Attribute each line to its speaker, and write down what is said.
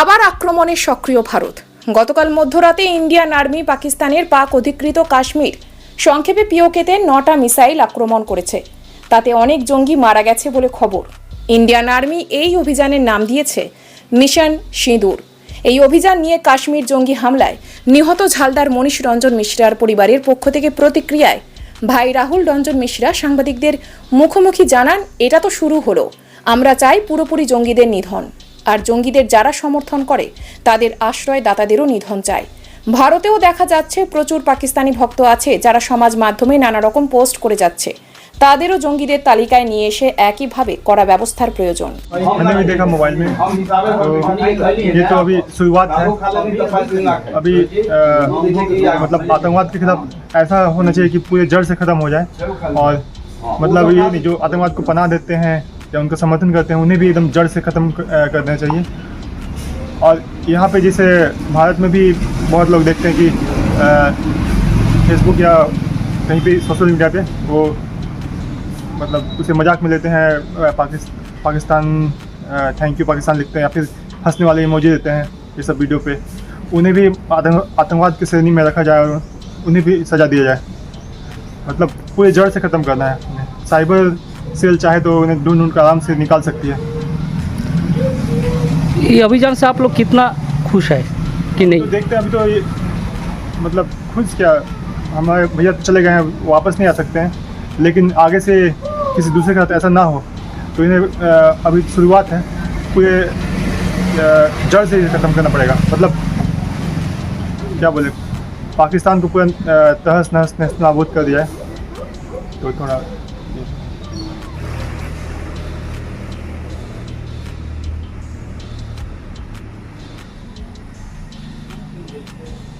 Speaker 1: আবার আক্রমণে সক্রিয় ভারত। গতকাল মধ্যরাতে ইন্ডিয়ান আর্মি পাকিস্তানের পাক অধিকৃত কাশ্মীর সংক্ষেপে পিওকেতে নটা মিসাইল আক্রমণ করেছে। তাতে অনেক জঙ্গি মারা গেছে বলে খবর। ইন্ডিয়ান আর্মি এই অভিযানের নাম দিয়েছে মিশন সিঁদুর। এই অভিযান নিয়ে কাশ্মীর জঙ্গি হামলায় নিহত ঝালদার মনীষ রঞ্জন মিশ্রার পরিবারের পক্ষ থেকে প্রতিক্রিয়ায় ভাই রাহুল রঞ্জন মিশ্রা সাংবাদিকদের মুখোমুখি জানান, এটা তো শুরু হলো। আমরা চাই পুরোপুরি জঙ্গিদের নিধন। আর জঙ্গিদের যারা সমর্থন করে তাদের আশ্রয় দাতাদেরও নিধন চাই ভারতেও দেখা যাচ্ছে প্রচুর পাকিস্তানি ভক্ত আছে যারা সমাজ মাধ্যমে নানা রকম পোস্ট করে যাচ্ছে তাদেরও জঙ্গিদের তালিকায় নিয়ে এসে একইভাবে করা ব্যবস্থার প্রয়োজন
Speaker 2: मैंने भी देखा मोबाइल में तो ये तो अभी शुरुआत है अभी अ, मतलब आतंकवाद के खिलाफ ऐसा होना चाहिए कि पूरे जड़ से ख़त्म हो जाए और मतलब ये नहीं जो आतंकवाद को पनाह देते हैं या उनका समर्थन करते हैं उन्हें भी एकदम जड़ से ख़त्म कर देना चाहिए। और यहाँ पे जैसे भारत में भी बहुत लोग देखते हैं कि फेसबुक या कहीं पे सोशल मीडिया पे वो मतलब उसे मज़ाक में लेते हैं अ, पाकिस, पाकिस्तान थैंक यू पाकिस्तान लिखते हैं या फिर हंसने वाले इमोजी देते हैं ये सब वीडियो पे। उन्हें भी आतंकवाद की श्रेणी में रखा जाए और उन्हें भी सज़ा दिया जाए। मतलब पूरे जड़ से ख़त्म करना है साइबर सेल चाहे तो उन्हें ढूंढ ढूंढ कर आराम से निकाल सकती है।
Speaker 3: ये अभियान से आप लोग कितना खुश है कि नहीं?
Speaker 2: तो देखते हैं अभी तो ये मतलब खुश क्या? हमारे भैया तो चले गए हैं वापस नहीं आ सकते हैं। लेकिन आगे से किसी दूसरे के साथ ऐसा ना हो तो इन्हें अभी शुरुआत है। पूरे जड़ से ख़त्म करना पड़ेगा। मतलब क्या बोले? पाकिस्तान को पूरा तहस नहस नहस नाबूद कर दिया है। तो थोड़ा Thank you.